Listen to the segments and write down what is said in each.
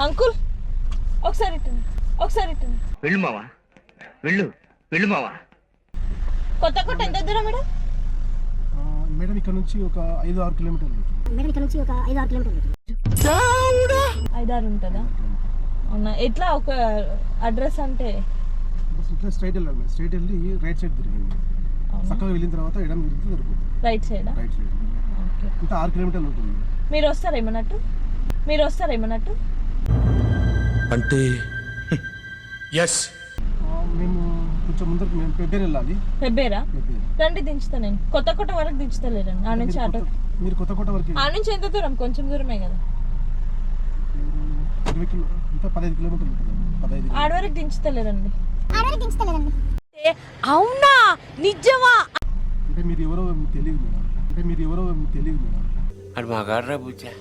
Uncle ఒకసారి ఇట్టండి ఒకసారి ఇట్టండి వెళ్ళు మావా. వెళ్ళు వెళ్ళు మావా. కొత్త కొట్ట ఎంత దూరం మేడం? ఆ, మేడం ఇక్కడ నుంచి ఒక ఐదు ఆరు కిలోమీటర్లు మేడం ఇక్కడ నుంచి ఒక ఐదు ఆరు కిలోమీటర్లు. ఐదారు ఉంటుందా? అవునా? ఎట్లా ఒక అడ్రస్ అంటే? ఇట్లా స్ట్రైట్ వెళ్ళాలి మేడం. స్ట్రైట్ వెళ్ళి రైట్ సైడ్ తిరిగింది చక్కగా వెళ్ళిన తర్వాత ఎడం తిరిగితే దొరుకుతుంది రైట్ సైడా రైట్ సైడ్ ఓకే. ఇంకా ఆరు కిలోమీటర్లు ఉంటుంది. మీరు వస్తారా ఏమన్నట్టు? మీరు వస్తారా ఏమన్నట్టు? అంటే? ఎస్ ఆ, మేము కొంచెం ముందరకు మేము పెబ్బేరు వెళ్ళాలి. పెబ్బేరా రండి దించుతా నేను. కొత్త కొట్ట వరకు దించుతలేరండి ఆ నుంచి మీరు ఆటో మీరు కొత్త కోట వరకు ఆ నుంచి ఎంత దూరం? కొంచెం దూరమే కదా. ఇరవై కిలో ఇంకా పదహైదు కిలోమీటర్లు పదహైదు ఆడ వరకు దించుతలేరండి ఆడవారికి దించుతలేదండి అవునా? నిజమా? అంటే మీరు ఎవరో తెలియదు మేడం. అంటే మీరు ఎవరో తెలియదు మేడం. అది మా గాడ్రా బుజ్జా.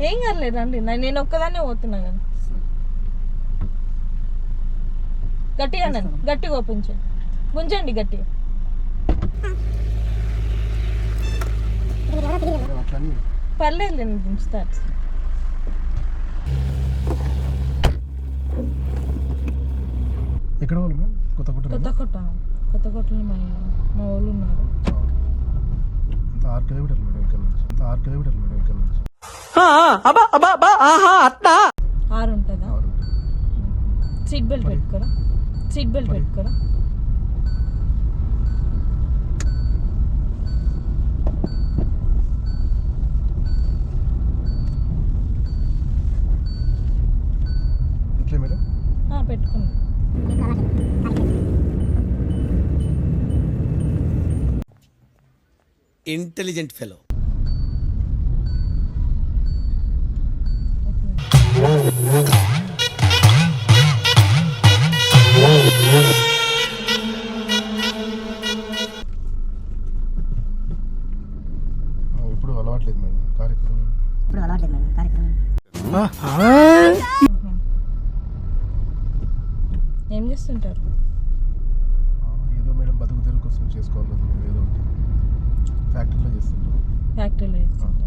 ఏం కాలేదు రండి నా- నేను ఒక్కదాన్నే పోతున్నా కదా గట్టిగా గట్టిగా ఓపించండి గుంజండి గట్టిగా. పర్లేదు నేను దించుతా ఎక్కడ వాళ్ళు కొత్త కోట కొత్త కొట్ట. కొత్త కొట్టలో మా మా వాళ్ళు ఉన్నారు. ఆరు కిలోమీటర్లు మేడం ఇక్కడ నుంచి. ఆరు కిలోమీటర్లు మేడం ఇక్కడ నుంచి. ఆరు ఉంటుందా? సీట్ బెల్ట్ పెట్టుకోరా? సీట్ బెల్ట్ పెట్టుకోరా? పెట్టుకున్నా. ఇంటెలిజెంట్ ఫెలో ఇప్పుడు అలవాట్లేదు మేడం. కార్యక్రమం. ఇప్పుడు అలవాట్లేదు మేడం. కార్యక్రమం. ఏం చేస్తుంటారు? ఏదో మేడం బతుకు తెరువు కోసం చేసుకోవాలి మేము ఏదో ఒకటి. ఫ్యాక్టరీలో చేస్తుంటాం. ఫ్యాక్టరీలో చేస్తుంటారు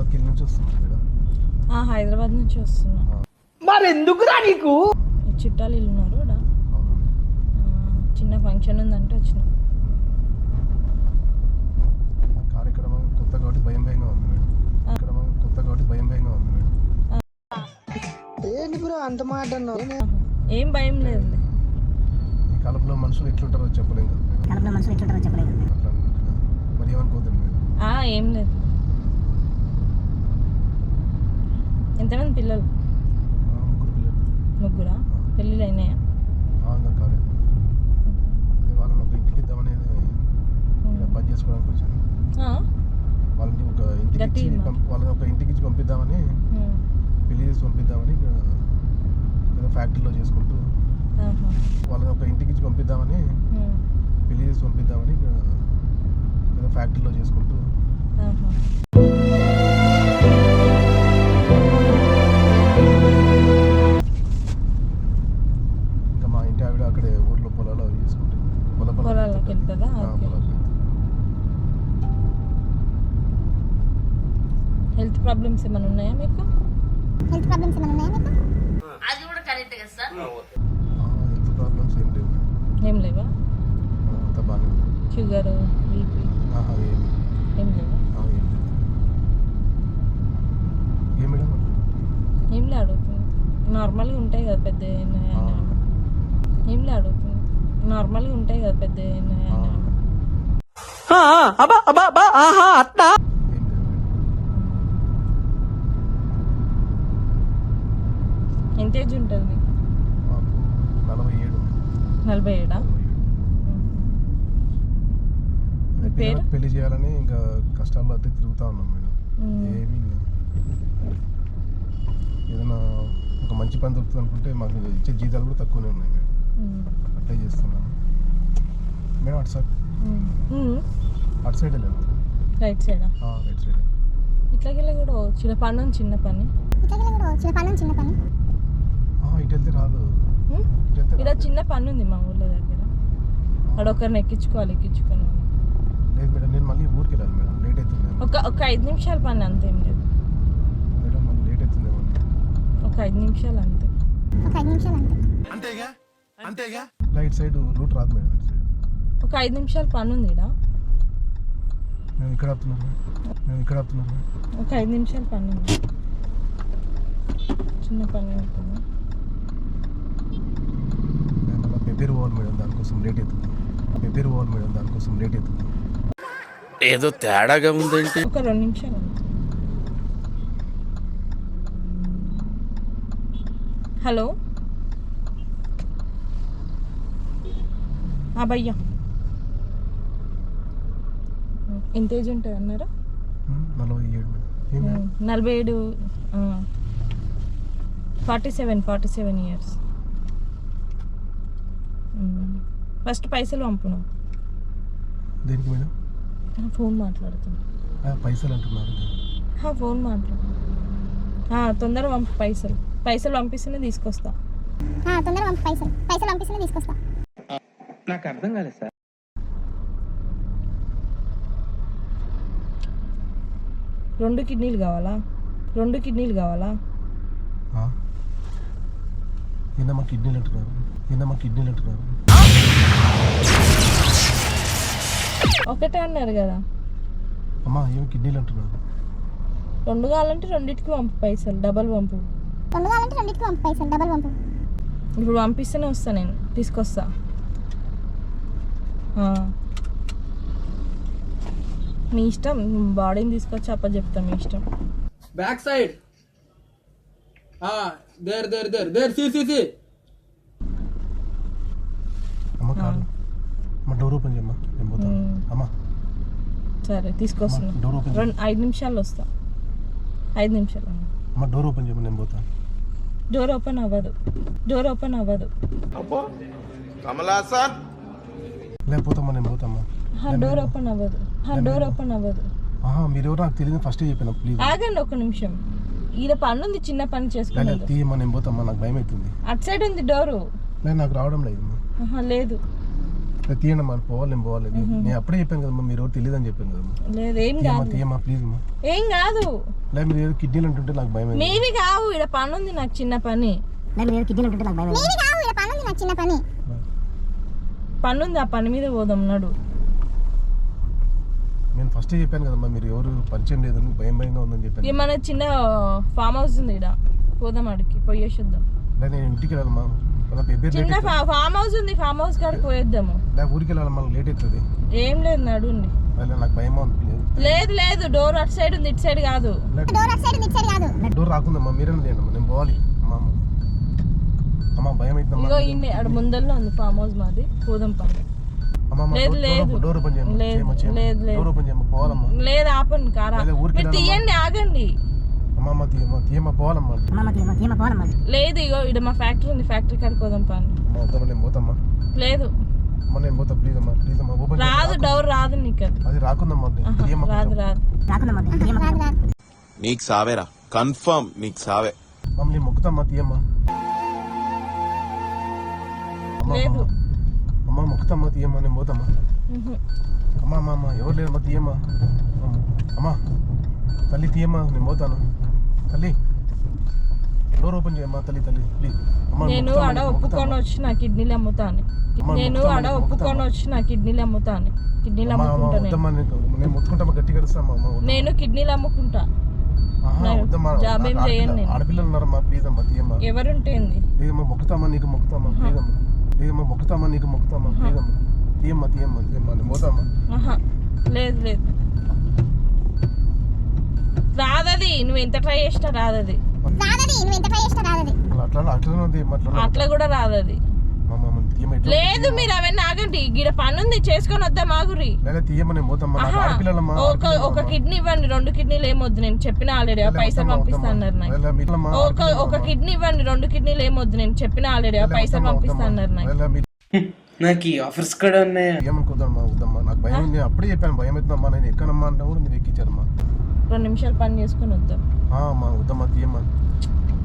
హైదరాబాద్కి వెళ్ళి నుంచి వస్తున్నాం మేడం? ఆ, హైదరాబాద్ నుంచి వస్తున్నా. మరెందుకురా నీకు? చుట్టాలు ఇల్లు ఉన్నారు చిన్న ఫంక్షన్ ఉందంటే వచ్చిన. కార్యక్రమం కొత్త కాబట్టి భయం భయంగా ఉంది మేడం. కార్యక్రమం కొత్త కాబట్టి భయం భయంగా ఉంది మేడం. ఏం భయం లేదు. ఈ కాలంలో మనుషులు ఎట్లుంటారో చెప్పలేం కదా మేడం. కడపలో మనుషులు ఎట్లుంటారో చెప్పలేదు అట్లా అనుకుంటున్నా. మరి ఏమనుకోవద్దు మేడం. ఆ, ఏం లేదు. ఎంతమంది పిల్లలు? ముగ్గురు? పెళ్ళిళ్ళు అయినాయా? వాళ్ళని ఒక ఇంటికి ఇద్దామనేది పని చేసుకోవడానికి వచ్చాను. ఆ? వాళ్ళని ఒక ఇంటికి వాళ్ళని ఒక ఇంటికి ఇచ్చి పంపిద్దామని ఉమ్. పెళ్ళి చేసి పంపిద్దామని ఇక్కడ ఫ్యాక్టరీలో చేసుకుంటూ. వాళ్ళని ఒక ఇంటికి ఇచ్చి పంపిద్దామని ఉమ్. పెళ్ళి చేసి పంపిద్దామని ఇక్కడ ఫ్యాక్టరీలో చేసుకుంటూ ప్రాబ్లమ్స్ ఏమైనా ఉన్నాయా మీకు? హెల్త్ ప్రాబ్లమ్స్ ఏమైనా ఉన్నాయా మీకు? ఆ, హెల్త్ ప్రాబ్లమ్స్ ఏం లేవు. ఏం లేవా? అంతా బాగానే ఉంది. షుగర్ బీపీ ఆహా, ఏం లేవా. ఏం లే అడుగుతుంది. నార్మల్గా ఉంటాయి కదా పెద్ద. ఏం లే అడుగుతుంది. నార్మల్గా ఉంటాయి కదా పెద్ద ఏమైనా ఆ. ఏం లేదు ఎంత ఏజ్ ఉంటుంది? మీకు నలభై ఏడు. నలభై ఏడా? పేరు? పెళ్ళి చేయాలని ఇంకా కష్టాల్లో అయితే తిరుగుతా ఉన్నాం మేడం మ్మ్. ఏమీ లేదు. ఏదైనా ఒక మంచి పని దొరుకుతుంది అనుకుంటే మాకు ఇచ్చే జీతాలు కూడా తక్కువనే ఉన్నాయి మేడం. అట్లే చేస్తున్నాం. మేడం అటు సైడ్. అటు సైడ్ వెళ్ళాము రైట్ సైడా? Right side. ఇట్లాగెళ్ళి కూడా చిన్న పని చిన్న కూడా చిన్న పని చిన్న పని. ఇటు వెళ్తే రాదు. ఇక్కడ. చిన్న పని ఉంది మా ఊళ్ళో దగ్గర. అక్కడ ఒకరిని ఎక్కించుకోవాలి ఎక్కించుకొని. లేదు మేడం నేను మళ్ళీ ఊరికి వెళ్ళాలి మేడం లేట్ అవుతుంది ఒక ఒక ఐదు నిమిషాలు పని అంతేం లేదు. మేడం మళ్ళీ లేట్ అవుతుందేమో ఒక ఐదు నిమిషాలు అంతే. ఒక ఐదు నిమిషాలు అంతే. అంతేగా? అంతేగా? ఇలా ఇటు సైడ్ రూట్ రాదు మేడం ఒక ఐదు నిమిషాలు పని ఉంది ఈడ. నేను ఇక్కడ ఆపుతున్నాను. నేను ఇక్కడ ఆపుతున్నాను. ఒక ఐదు నిమిషాలు పని ఉంది. చిన్న పని ఉంటుంది నేను మళ్ళీ పెబ్బేరు పోవాలి మేడం దానికోసం లేట్ అవుతుంది పెబ్బేరు పోవాలి మేడం దానికోసం లేట్ అవుతుంది ఏదో తేడాగా ఉందేంటి? ఒక రెండు నిమిషాలు హలో? ఆ భయ్యా. ఎంత ఏజ్ ఉంటుంది అన్నారా? నలభై ఏడు. నలభై ఏడు forty seven forty seven years. First పైసలు పంపును. దేనికి మేడం ఫోన్ మాట్లాడుతున్నా ఆ, పైసలు అంటున్నారు. ఆ, ఫోన్ మాట్లాడు. ఆ, తొందరగా పంపు పైసలు. పైసలు పంపిస్తేనే తీసుకొస్తా. ఆ, తొందరగా పంపు పైసలు. పైసలు పంపిస్తేనే తీసుకొస్తా. నాకు అర్థం కాలేదు సార్. రెండు కిడ్నీలు కావాలా? రెండు కిడ్నీలు కావాలా? ఏందమ్మా కిడ్నీలు అంటున్నారు. ఏందమ్మా కిడ్నీలు అంటున్నారు. ఒకటే అన్నారు కదా. అమ్మా ఏమి కిడ్నీలు అంటున్నారు. రెండు కావాలంటే రెండింటికి పంపు పైసలు డబల్ పంపు. రెండు కావాలంటే రెండింటికి పంపు పైసలు డబల్ పంపు. ఇప్పుడు పంపిస్తేనే వస్తా నేను తీసుకొస్తా. మీ ఇష్టం బాడీని తీసుకొచ్చి అప్ప చెప్తా మీ ఇష్టం. Back side there there there there see see see అమ్మ కాదు. అమ్మ డోర్ ఓపెన్ చేయమ్మా. నేను పోతాను మ్మ్. అమ్మా. సరే తీసుకొస్తున్నా. డోర్ ఓపెన్ రెండు ఐదు నిమిషాలు వస్తా. ఐదు నిమిషాలు అమ్మ డోర్ ఓపెన్ చేయమని నేను పోతాను డోర్ ఓపెన్ అవ్వదు. డోర్ ఓపెన్ అవ్వదు. లేకపోతామ్మా నేను పోతామ్మా ఆ, డోర్ ఓపెన్ అవ్వదు. ఆ, డోర్ ఓపెన్ అవ్వదు. ఆహా మీరెవరు నాకు తెలియదు ఫస్ట్ చెప్పాను ప్లీజ్ ఆగండి ఒక నిమిషం. ఈడ పని ఉంది చిన్న పని లేదా చేసుకునేది తీయమ్మా నేను పోతామ్మా నాకు భయం అవుతుంది అటు సైడ్ ఉంది డోరు. లేదు నాకు రావడం లేదు లేదు. లేదు తీయండి మనం పోవాలి నేను పోవాలి. నేను అప్పుడే చెప్పాను కదమ్మా మీరు ఎవరు తెలియదు అని చెప్పాను కదమ్మా. లేదు ఏం కాదు. తీయమ్మా ప్లీజ్ అమ్మా. ఏం కాదు. లేదు మీరు ఏదో కిడ్నీలు అంటుంటే నాకు భయం మీవి కావు ఈడ పని ఉంది నాకు చిన్న పని. నేను మీరు కిడ్నీలు ఉంటుంటే నాకు భయం నీవి కావు ఇక్కడ పని ఉంది నాకు చిన్న పని. పని ఉంది ఆ పని మీద పోదాం నడు. నేను ఫస్ట్ చెప్పాను కదమ్మా మీరు ఎవరు పరిచయం లేదని భయం భయంగా ఉందని చెప్పాను. ఇక మన చిన్న ఫామ్ హౌస్ ఉంది ఈడ. పోదాం ఆడికి పోయేసి వద్దాం లేదు నేను ఇంటికి వెళ్ళాలమ్మా. చిన్న ఫామ్ హౌస్ ఉంది ఫామ్ హౌస్ కాడికి పోయేద్దాము. లేదు ఊరికి వెళ్ళాలమ్మా లేట్ అవుతుంది. ఏం లేదు నడుండి. లేదు నాకు భయం ఉంది లేదు. లేదు డోర్ అటు సైడ్ ఉంది ఇటు సైడ్ కాదు. డోర్ అటు సైడ్ ఉంది, ఇటు సైడ్ కాదు. డోర్ రాకుందమ్మా మీరేనా లేండి అమ్మా నేను పోవాలి. అమ్మా భయం అవుతుందమ్మా ఇగో ఇన్ని ఆడ ముందరలో ఉంది ఫామ్ హౌస్ మాది పోదాం అమ్మా, లేదు, ఆపండి కారా. మీరు. తీయండి ఆగండి. లేదు ఇగో ఇక్కడ మా ఫ్యాక్టరీ ఉంది ఫ్యాక్టరీ కాడికి పోదాం పని లేదు. రాదు డోర్ రాదు నీకు అది. రాదు. రాదు. నీకు సావేరా కన్ఫర్మ్ నీకు సావే. మమ్మల్ని మొక్కుతామ్మా తీయమ్మా? లేదు. అమ్మా, మొక్కుతామ్మా తీయమ్మా నేను పోతామ్మా. అమ్మా అమ్మా అమ్మా ఎవరు లేరమ్మా తీయమ్మా అమ్మ, తల్లి తీయమ్మా నేను పోతాను తల్లి డోర్ ఓపెన్ చేయమ్మా తల్లి తల్లి ప్లీజ్ నేను ఆడ ఒప్పుకొని మొక్కుతామ్మా. వచ్చి నా కిడ్నీలు అమ్ముతాను అమ్మా, నేను ఆడ ఒప్పుకొని మొక్కుతామ్మా. వచ్చి నా కిడ్నీలు అమ్ముతాను కిడ్నీలు అమ్మా, అమ్మా, అమ్ముకుంటా నేను కలుస్తామా అమ్మా వద్దు. నేను కిడ్నీలు అమ్ముకుంటా జాబ్ ఏం నేను. ఆడపిల్లలు ఉన్నారమ్మా ప్లీజ్ అమ్మా తీయమ్మా ఎవరుంటే ఏంది ప్లీజ్ అమ్మా మొక్కుతామా నీకు మొక్కుతామా ప్లీజ్ అమ్మా అమ్మా మొక్కుతామా? నీకు మొక్కుతామా? ప్లీజ్ అమ్మా తీయమ్మా తీయమ్మా తీయమ్మా నేను పోతామా? లేదు లేదు. రాదది. నువ్వు ఎంత ట్రై చేసినా రాదది. రాదది. నువ్వు ఎంత ట్రై చేసినా రాదది. అట్లా అట్లా అట్లా కూడా రాదది. లేదు మీరు అవన్నీ ఆగండి. గిడ పని ఉంది చేసుకొని వద్దాం ఆడపిల్లలమ్మా ఒక ఒక. కిడ్నీ ఇవ్వండి రెండు కిడ్నీలు ఏమొద్దు. నేను చెప్పిన ఆల్రెడీ పైసలు వద్దమ్మా, పంపిస్తా వద్దమ్మా. అన్నారు నాకు. లేదా మీట్లమ్మా, ఒక ఒక. కిడ్నీ ఇవ్వండి రెండు కిడ్నీలు ఏమొద్దు. నేను చెప్పిన ఆల్రెడీ పైసలు వద్దమ్మా, పంపిస్తా వద్దమ్మా. అన్నారు నాకు. ఈ ఆఫర్స్ కూడా ఉన్నాయా? వద్దమ్మా? నాకు భయం నేను అప్పుడే చెప్పాను భయం అవుతుందమ్మా నేను ఎక్కనమ్మా అంటే కూడా మీరు ఎక్కించారమ్మా. రెండు నిమిషాలు పని చేసుకొని వద్దాం. అమ్మా వద్దమ్మా తీయమ్మా.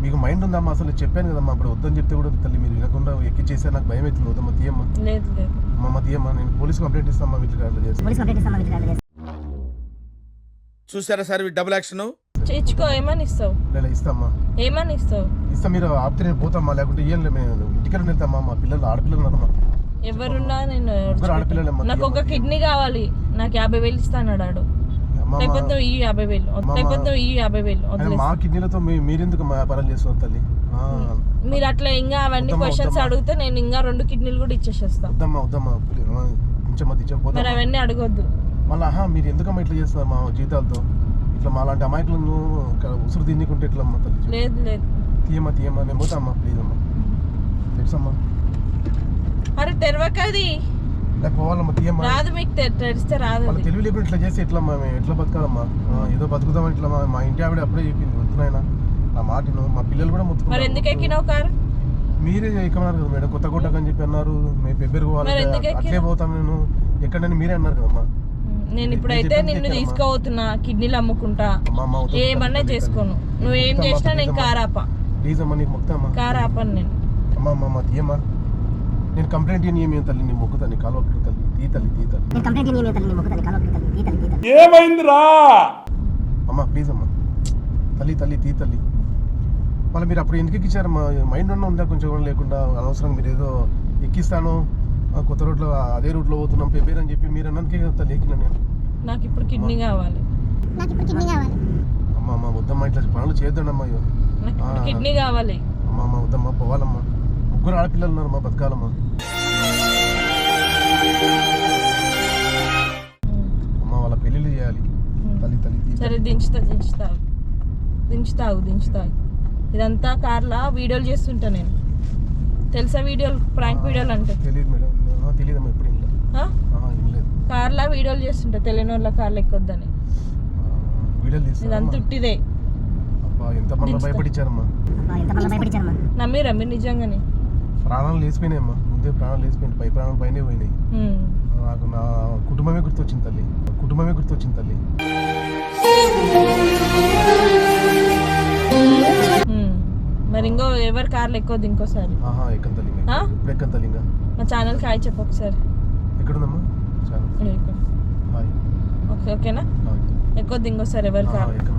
మీకు మైండ్ ఉందమ్మా? అసలు చెప్పాను కదమ్మా అప్పుడు వద్దని చెప్తే కూడా తల్లి మీరు వినకుండా ఎక్కిచ్చేసా నాకు భయం అవుతుంది వద్దమ్మా తీయమ్మా. లేదు లేదు. అమ్మమ్మ తీయమ్మా నేను పోలీస్ కంప్లైంట్ ఇస్తామ్మా వీటికి అట్లా చేసి ఇస్తామా చూసారా సార్ డబుల్ యాక్షన్ ఇచ్చుకో ఏమని ఇస్తావు? లేదా ఇస్తామ్మా. ఏమని ఇస్తావు? ఇస్తా మీరు ఆపితే నేను పోతామ్మా లేకుంటే ఏం లేదు మేము ఇంటికి వెళ్తామ్మా మా పిల్లలు ఆడపిల్లలు ఉన్నారమ్మా. ఎవరున్నా నేను నాకు ఒక కిడ్నీ కావాలి నాకు యాభై వేలు ఇస్తాను అమ్మా, లేకపోతే ఈ యాభై వేలు. లేకపోతే ఈ యాభై వేలు. మా కిడ్నీలతో మీరెందుకు మా వ్యాపారం చేస్తున్నారు తల్లి? మీరు అట్లా ఇంకా అవన్నీ క్వశ్చన్స్. అడిగితే నేను ఇంకా రెండు కిడ్నీలు కూడా ఇచ్చేసేస్తా. వద్దమ్మా వద్దమ్మా మరి అవన్నీ అడగొద్దు. మళ్ళీ ఆహా మీరు ఎందుకమ్మా ఇట్లా చేస్తున్నారు మా జీతాలతో? ఇట్లా మా లాంటి అమాయకులను ఉసురు తిన్నుకుంటే ఇట్లా అమ్మా తల్లి లేదు లేదు. తీయమ్మా తీయమ్మా. నేను పోతామ్మా ప్లీజ్ అమ్మా. తెలుసమ్మా? అరే తెరవకది లేక పోవాలమ్మా తీయమ్మా. రాదు మీకు తె- తెరిస్తే రాదు అది. తెలివి లేకుండా ఇట్లా చేస్తే ఎట్లా అమ్మా మేము? ఎట్లా బతకాలమ్మా? ఏదో బతుకుదాం ఇట్లా మా ఇంటి ఆవిడ అప్పుడే చెప్పింది వద్దునైనా నా మాటను మా పిల్లలు కూడా మరి ముత్తుకున్నారు ఎందుకు ఎక్కినావు కారు? మీరే ఎక్కమన్నారు కదా మేడం కొత్త గుడ్డకు అని చెప్పి అన్నారు. మేము పెబ్బెరు మరి పోవాలి? అట్లే పోతాను నేను. ఎక్కడని మీరే అన్నారు కదమ్మా. నేను ఇప్పుడైతే నిన్ను? తీసుకుపోతున్నా కిడ్నీలు అమ్ముకుంటా. ఏమన్నా చేసుకోను. నువ్వు ఏం చేసినా నేను. కారాప. ప్లీజ్ అమ్మా నీకు మొక్కుతామ్మా కారాపను నేను. అమ్మా అమ్మా తీయమ్మా. నేను కంప్లైంట్ ఇయ్యని ఏమి తల్లి? నీ మొక్కుతా నీ కాలు ఒకటి తల్లి తీ తల్లి తీ తల్లి. నేను కంప్లైంట్ చేయని తల్లి? నీ మొక్కుతాను కాలు తల్లి తీ తల్లి. తీ తల్లి అమ్మా ప్లీజ్ అమ్మా. తల్లి తల్లి తీ తల్లి. మళ్ళీ మీరు అప్పుడు ఎందుకు ఎక్కించారమ్మా మైండ్ ఉన్న ఉందా? కొంచెం కూడా లేకుండా అనవసరంగా మీరు ఏదో ఎక్కిస్తాను కొత్త రోడ్లో అదే రూట్లో పోతున్నాం పెబ్బేరు అని చెప్పి మీరు అన్నందుకే కదా తల్లి ఎక్కిన నేను. నాకు ఇప్పుడు కిడ్నీ కావాలి. నాకు ఇప్పుడు కిడ్నీ కావాలి. అమ్మ అమ్మ వద్దమ్మా ఇట్లా పనులు ఇప్పుడు ఆ. కిడ్నీ కావాలి. అమ్మ అమ్మ వద్దమ్మా పోవాలమ్మా. ముగ్గురు ఆడపిల్లలు ఉన్నారమ్మా బతకాలమ్మా. అమ్మ వాళ్ళ పెళ్ళిళ్ళు చేయాలి. తల్లి తల్లి సరే దించుతా దించుతావు దించుతావు దించుతావు. ఇదంతా కార్లా వీడియోలు చేస్తుంటా నేను. తెలుసా వీడియోలు? ప్రాంక్ వీడియోలు అంటే? తెలియదు మేడం. తెలియదమ్మా లేదు కార్లా వీడియోలు చేస్తుంటా తెలియని వాళ్ళ కార్లు ఎక్కొద్దని. ఇదంతా ఉట్టిదే. నమ్మిరా మీరు నిజంగానే. ప్రాణాలు లేచిపోయినాయమ్మా. ముందే ప్రాణాలు లేచిపోయినాయి. పై ప్రాణాలు పైనే పోయినాయి. నాకు నా కుటుంబమే గుర్తొచ్చింది తల్లి. కుటుంబమే గుర్తొచ్చింది తల్లి. మరి ఇంకో ఎవరి కార్లు ఎక్కొద్దు ఇంకోసారి ఆహా ఎక్కం తల్లి? ఇప్పుడు ఎక్కం తల్లి ఇంకా? మా ఛానల్కి హాయ్ చెప్పు ఒకసారి. ఎక్కడుందమ్మా? ఇక్కడ. హాయ్. ఓకే ఓకేనా? ఎక్కొద్దు ఇంకోసారి ఎవరి ఆహా, కార్ ఎక్కను